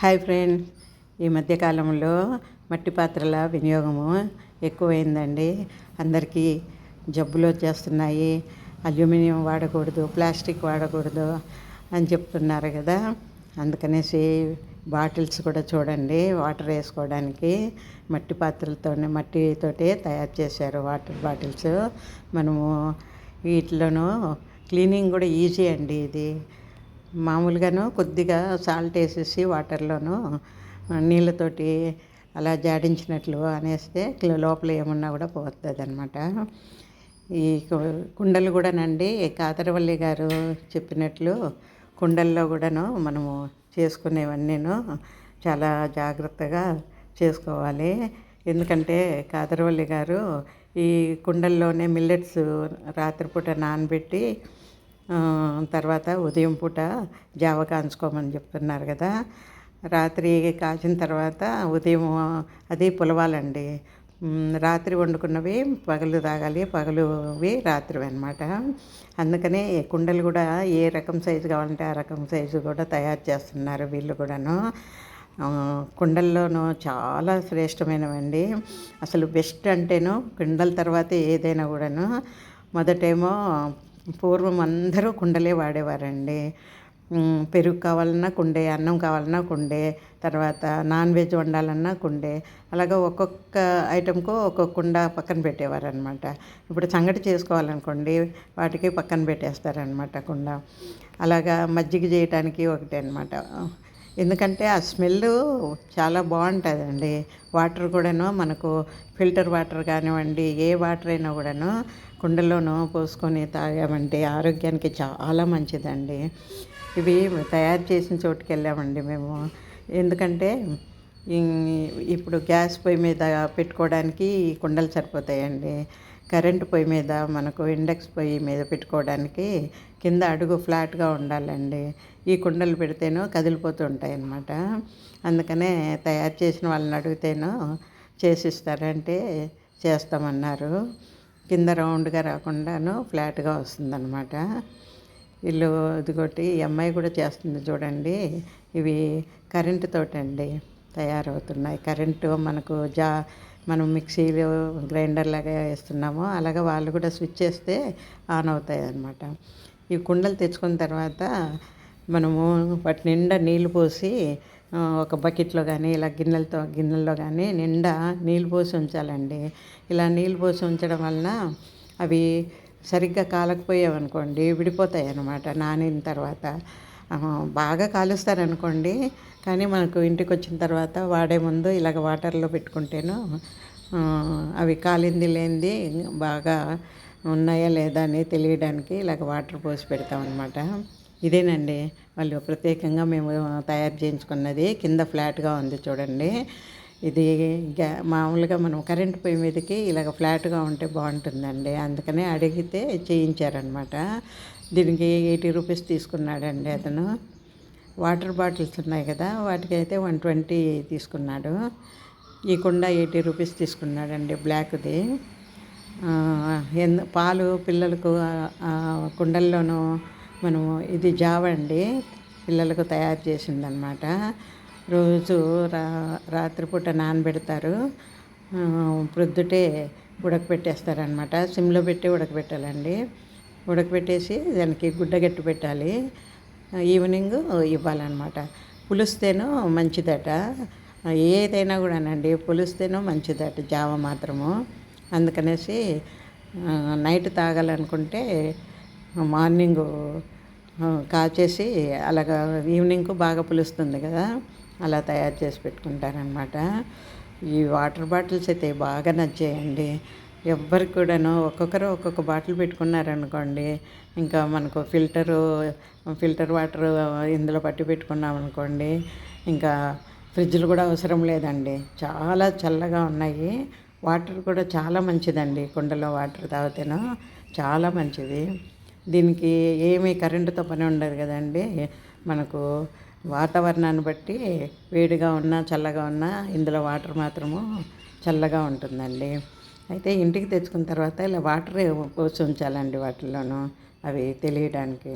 Hi friend. ఈ మధ్యకాలంలో మట్టి పాత్రల వినియోగము ఎక్కువైందండి. అందరికీ జబ్బులు వచ్చేస్తున్నాయి. అల్యూమినియం వాడకూడదు ప్లాస్టిక్ వాడకూడదు అని చెప్తున్నారు కదా. అందుకనేసి బాటిల్స్ కూడా చూడండి వాటర్ వేసుకోవడానికి. మట్టి పాత్రలతోనే మట్టితోటే తయారు చేశారు వాటర్ బాటిల్స్. మనము వీటిలోనూ క్లీనింగ్ కూడా ఈజీ అండి ఇది. మామూలుగాను కొద్దిగా సాల్ట్ వేసేసి వాటర్లోను నీళ్ళతోటి అలా జాడించినట్లు అనేస్తే లోపల ఏమున్నా కూడా పోతుంది అనమాట ఈ కుండలు కూడానండి కాతరవల్లి గారు చెప్పినట్లు కుండల్లో కూడాను మనము చేసుకునేవన్నీను చాలా జాగ్రత్తగా చేసుకోవాలి. ఎందుకంటే కాదరవల్లి గారు ఈ కుండల్లోనే మిల్లెట్స్ రాత్రిపూట నానబెట్టి తర్వాత ఉదయం పూట జావ కాంచుకోమని చెప్తున్నారు కదా. రాత్రి కాచిన తర్వాత ఉదయం అది పులవాలండి. రాత్రి వండుకున్నవి పగలు తాగాలి పగలువి రాత్రి అనమాట అందుకనే కుండలు కూడా ఏ రకం సైజు కావాలంటే ఆ రకం సైజు కూడా తయారు చేస్తున్నారు వీళ్ళు కూడాను. కుండల్లోనూ చాలా శ్రేష్టమైనవండి. అసలు బెస్ట్ అంటేను కుండల తర్వాత ఏదైనా కూడాను. మొదటేమో పూర్వం అందరూ కుండలే వాడేవారండి. పెరుగు కావాలన్నా కుండే అన్నం కావాలన్నా కుండే తర్వాత నాన్ వెజ్ వండాలన్నా కుండే అలాగా ఒక్కొక్క ఐటెంకు ఒక్కొక్క కుండ పక్కన పెట్టేవారనమాట ఇప్పుడు సంగటి చేసుకోవాలనుకోండి వాటికి పక్కన పెట్టేస్తారనమాట కుండ. అలాగా మజ్జిగ చేయటానికి ఒకటి అనమాట ఎందుకంటే ఆ స్మెల్ చాలా బాగుంటుందండి. వాటర్ కూడాను మనకు ఫిల్టర్ వాటర్ కానివ్వండి ఏ వాటర్ అయినా కూడాను కుండలోనూ పోసుకొని తాగామంటే ఆరోగ్యానికి చాలా మంచిదండి. ఇవి తయారు చేసిన చోటుకి వెళ్ళామండి మేము. ఎందుకంటే ఇప్పుడు గ్యాస్ పొయ్యి మీద పెట్టుకోవడానికి కుండలు సరిపోతాయండి. కరెంటు పొయ్యి మీద మనకు ఇండక్స్ పొయ్యి మీద పెట్టుకోవడానికి కింద అడుగు ఫ్లాట్గా ఉండాలండి. ఈ కుండలు పెడితేనో కదిలిపోతూ ఉంటాయి అన్నమాట అందుకనే తయారు చేసిన వాళ్ళని అడిగితేనో చేసిస్తారంటే చేస్తామన్నారు. కింద రౌండ్గా రాకుండాను ఫ్లాట్గా వస్తుందన్నమాట. ఇల్లు ఇదిగోటి ఈ అమ్మాయి కూడా చేస్తుంది చూడండి. ఇవి కరెంటు తోటండి. తయారవుతున్నాయి. కరెంటు మనకు జా మనం మిక్సీలు గ్రైండర్ లాగా వేస్తున్నామో అలాగే వాళ్ళు కూడా స్విచ్ చేస్తే ఆన్ అవుతాయి అన్నమాట ఈ కుండలు తెచ్చుకున్న తర్వాత మనము వాటి నిండా నీళ్ళు పోసి ఒక బకెట్లో కానీ ఇలా గిన్నెలతో గిన్నెల్లో కానీ నిండా నీళ్ళు పోసి ఉంచాలండి. ఇలా నీళ్ళు పోసి ఉంచడం వలన అవి సరిగ్గా కాలకపోయావనుకోండి విడిపోతాయి అన్నమాట నానిన తర్వాత. బాగా కాలుస్తారనుకోండి. కానీ మనకు ఇంటికి వచ్చిన తర్వాత వాడే ముందు ఇలాగ వాటర్లో పెట్టుకుంటేను అవి కాలింది లేనిది బాగా ఉన్నాయా లేదా అని తెలియడానికి ఇలాగ వాటర్ పోసి పెడతామన్నమాట. ఇదేనండి. వాళ్ళు ప్రత్యేకంగా మేము తయారు చేయించుకున్నది. కింద ఫ్లాట్గా ఉంది చూడండి. ఇది గ్యా మామూలుగా మనం కరెంట్ పొయ్యి మీదకి ఇలాగ ఫ్లాట్గా ఉంటే బాగుంటుందండి. అందుకనే అడిగితే చేయించారనమాట. దీనికి ఎయిటీ రూపీస్ తీసుకున్నాడండి అతను. వాటర్ బాటిల్స్ ఉన్నాయి కదా వాటికి అయితే వన్ ట్వంటీ తీసుకున్నాడు. ఈ కుండ ఎయిటీ రూపీస్ తీసుకున్నాడండి బ్లాక్ది. ఎందు పాలు పిల్లలకు కుండల్లోనూ మనము ఇది జావ అండి పిల్లలకు తయారు చేసిందనమాట. రోజు రా రాత్రిపూట నానబెడతారు. ప్రొద్దుటే ఉడకపెట్టేస్తారనమాట సిమ్లో పెట్టి ఉడకబెట్టాలండి ఉడకబెట్టేసి దానికి గుడ్డగట్టి పెట్టాలి. ఈవినింగ్ ఇవ్వాలన్నమాట. పులుస్తేనో మంచిదట. ఏదైనా కూడానండి పులుస్తేనో మంచిదట జావ మాత్రము. అందుకనేసి నైట్ తాగాలనుకుంటే మార్నింగ్ కాచేసి అలాగా ఈవినింగ్కు బాగా పులుస్తుంది కదా. అలా తయారు చేసి పెట్టుకుంటారనమాట ఈ వాటర్ బాటిల్స్ అయితే బాగా నచ్చాయండి. ఎవ్వరికి కూడాను ఒక్కొక్కరు ఒక్కొక్క బాటిల్ పెట్టుకున్నారనుకోండి ఇంకా మనకు ఫిల్టరు ఫిల్టర్ వాటర్ ఇందులో పట్టి పెట్టుకున్నాం అనుకోండి ఇంకా ఫ్రిడ్జ్లు కూడా అవసరం లేదండి. చాలా చల్లగా ఉన్నాయి. వాటర్ కూడా చాలా మంచిదండి. కుండలో వాటర్ తాగితేనో చాలా మంచిది. దీనికి ఏమీ కరెంటుతో పని ఉండదు కదండి. మనకు వాతావరణాన్ని బట్టి వేడిగా ఉన్నా చల్లగా ఉన్నా ఇందులో వాటర్ మాత్రము చల్లగా ఉంటుందండి. అయితే ఇంటికి తెచ్చుకున్న తర్వాత ఇలా వాటర్ పోసి ఉంచాలండి వాటిల్లోనూ అవి తెలియడానికి.